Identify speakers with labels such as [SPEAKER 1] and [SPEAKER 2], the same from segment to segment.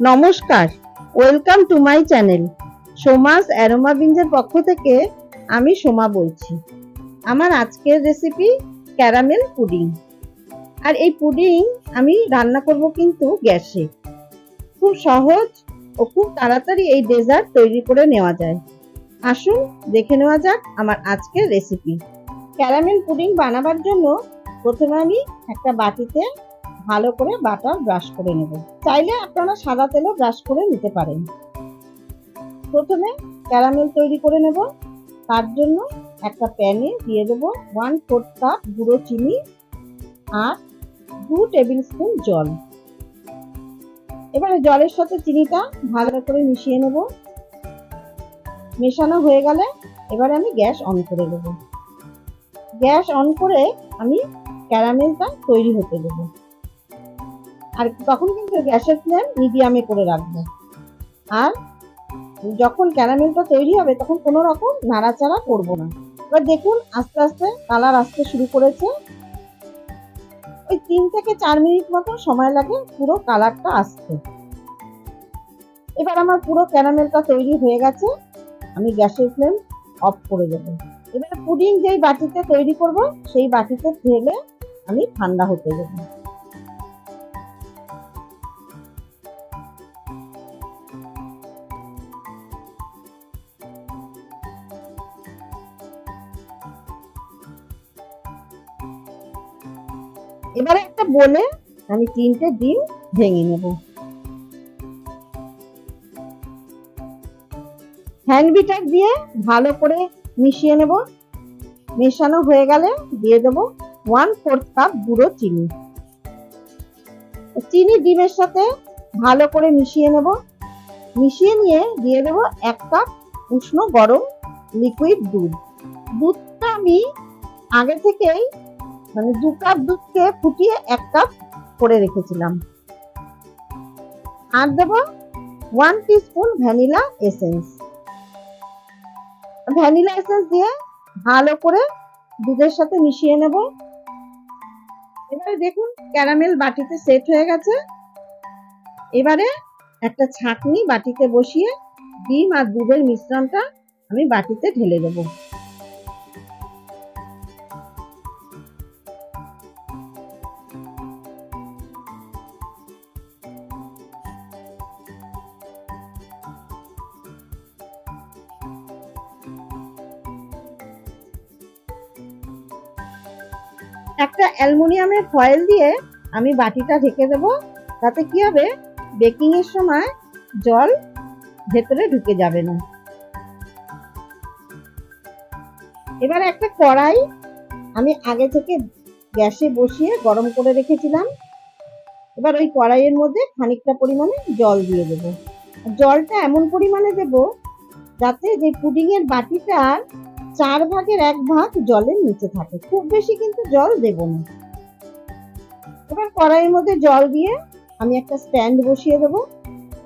[SPEAKER 1] নমস্কার welcome to my channel Soma's aroma বিঞ্জের পক্ষ থেকে আমি সোমা বলছি। আমার আজকের রেসিপি ক্যারামেল পুডিং আর এই পুডিং আমি রান্না করব কিন্তু গ্যাসে। খুব সহজ ও খুব তাড়াতাড়ি এই ডেজার্ট তৈরি করে নেওয়া যায়। আসুন দেখে নেওয়া যাক আমার আজকের রেসিপি ক্যারামেল পুডিং বানাবার জন্য প্রথমে আমি একটা বাটিতে ভালো করে বাটার ব্রাশ করে নেব। চাইলে আপনারা সাদা তেলও ব্রাশ করে নিতে পারেন। প্রথমে ক্যারামেল তৈরি করে নেব। তার জন্য একটা প্যানে দিয়ে দেব ওয়ান ফোর্থ কাপ গুঁড়ো চিনি আর দু টেবিল স্পুন জল। এবারে জলের সাথে চিনিটা ভালো করে মিশিয়ে নেব। মেশানো হয়ে গেলে এবারে আমি গ্যাস অন করে দেব। গ্যাস অন করে আমি ক্যারামেলটা তৈরি হতে দেবো। আর তখন কিন্তু গ্যাসের ফ্লেম মিডিয়ামে করে রাখব। আর যখন ক্যারামেলটা তৈরি হবে, তখন কোনো রকম নাড়াচাড়া করব না। এবার দেখুন, আস্তে আস্তে কালার আসতে শুরু করেছে। ওই তিন থেকে চার মিনিট মতো সময় লাগে পুরো কালারটা আসতে। এবার আমার পুরো ক্যারামেলটা তৈরি হয়ে গেছে। আমি গ্যাসের ফ্লেম অফ করে দেবো। এবার পুডিং যেই বাটিতে তৈরি করব, সেই বাটিতে ঢেলে আমি ঠান্ডা হতে দেবো। এবারে একটা বলে আমি তিনটে ডিম ভেঙে নেব। হ্যান্ড বিটার দিয়ে ভালো করে মিশিয়ে নেব। মেশানো হয়ে গেলে দিয়ে দেব ওয়ান ফোর্থ কাপ গুঁড়ো চিনি। চিনি ডিমের সাথে ভালো করে মিশিয়ে নেব। মিশিয়ে নিয়ে দিয়ে দেব এক কাপ উষ্ণ গরম লিকুইড দুধ। দুধটা আমি আগে থেকেই মানে দু কাপ দুধকে ফুটিয়ে এক কাপ করে রেখেছিলাম। আর দেব one teaspoon vanilla essence vanilla essence দিয়ে ভালো করে দুধের সাথে মিশিয়ে নেব। এবারে দেখুন ক্যারামেল বাটিতে সেট হয়ে গেছে। এবারে একটা ছাঁকনি বাটিতে বসিয়ে ডিম আর দুধের মিশ্রণটা আমি বাটিতে ঢেলে দেবো। একটা অ্যালুমিনিয়ামের ফয়েল দিয়ে আমি বাটিটা ঢেকে দেবো। তাতে কি হবে? বেকিং এর সময় জল ভেতরে ঢুকে যাবে না। এবার একটা কড়াই আমি আগে থেকে গ্যাসে বসিয়ে গরম করে রেখেছিলাম। এবার ওই কড়াইয়ের মধ্যে খানিকটা পরিমাণে জল দিয়ে দেবো। জলটা এমন পরিমাণে দেব যাতে যে পুডিংয়ের এর বাটিটার চার ভাগের এক ভাগ জলের নিচে থাকে। খুব বেশি কিন্তু জল দেব না। এবার কড়াইয়ের মধ্যে জল দিয়ে আমি একটা স্ট্যান্ড বসিয়ে দেবো।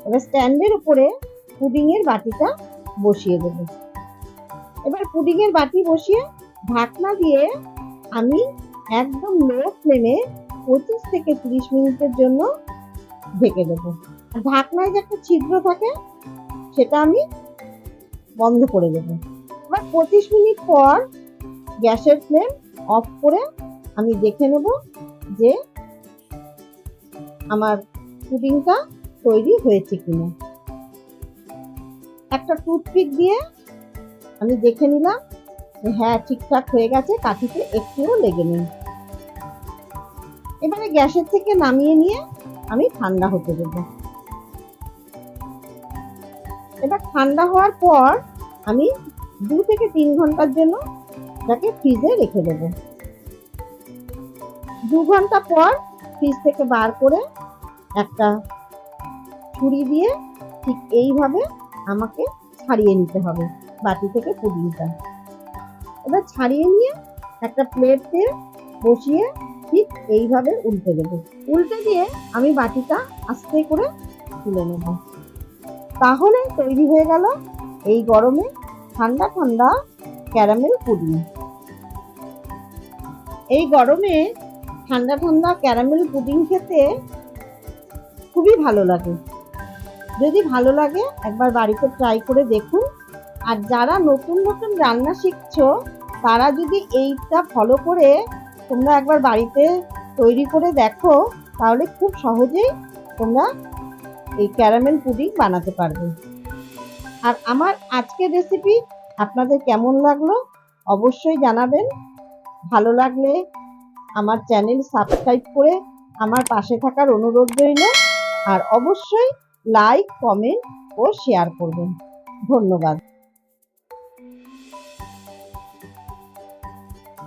[SPEAKER 1] এবার স্ট্যান্ডের উপরে পুডিং এর বাটিটা বসিয়ে দেবো। এবার পুডিং এর বাটি বসিয়ে ঢাকনা দিয়ে আমি একদম লো ফ্লেমে পঁচিশ থেকে তিরিশ মিনিটের জন্য ঢেকে দেবো। ঢাকনায় যে একটা ছিদ্র থাকে, সেটা আমি বন্ধ করে দেবো। পঁচিশ মিনিট পর গ্যাসের ফ্লেম অফ করে আমি দেখে নেব যে আমার পুডিংটা তৈরি হয়েছে কিনা। একটা টুথপিক দিয়ে আমি দেখে নিলাম হ্যাঁ ঠিকঠাক হয়ে গেছে, কাঠিতে একটুও লেগে নেই। এবারে গ্যাসের থেকে নামিয়ে নিয়ে আমি ঠান্ডা হতে দেব। এবার ঠান্ডা হওয়ার পর আমি দু থেকে তিন ঘণ্টার জন্য তাকে ফ্রিজে রেখে দেব। দু ঘণ্টা পর ফ্রিজ থেকে বার করে একটা ছুরি দিয়ে ঠিক এইভাবে আমাকে ছাড়িয়ে নিতে হবে, বাটি থেকে পুডিংটা এবার ছাড়িয়ে নিয়ে একটা প্লেটে বসিয়ে ঠিক এইভাবে উল্টে দেবো। উল্টে দিয়ে আমি বাটিটা আস্তে করে তুলে নেব। তাহলে তৈরি হয়ে গেল এই গরমে ঠান্ডা ঠান্ডা ক্যারামেল পুডিং এই গরমে ঠান্ডা ঠান্ডা ক্যারামেল পুডিং খেতে খুবই ভালো লাগে। যদি ভালো লাগে, একবার বাড়িতে ট্রাই করে দেখুন। আর যারা নতুন নতুন রান্না শিখছো, তারা যদি এইটা ফলো করে তোমরা একবার বাড়িতে তৈরি করে দেখো, তাহলে খুব সহজেই তোমরা এই ক্যারামেল পুডিং বানাতে পারবে। আর আমার আজকের রেসিপি আপনাদের কেমন লাগল অবশ্যই জানাবেন। ভালো লাগলে আমার চ্যানেল সাবস্ক্রাইব করে আমার পাশে থাকার অনুরোধ রইল। আর অবশ্যই লাইক কমেন্ট ও শেয়ার করবেন। ধন্যবাদ।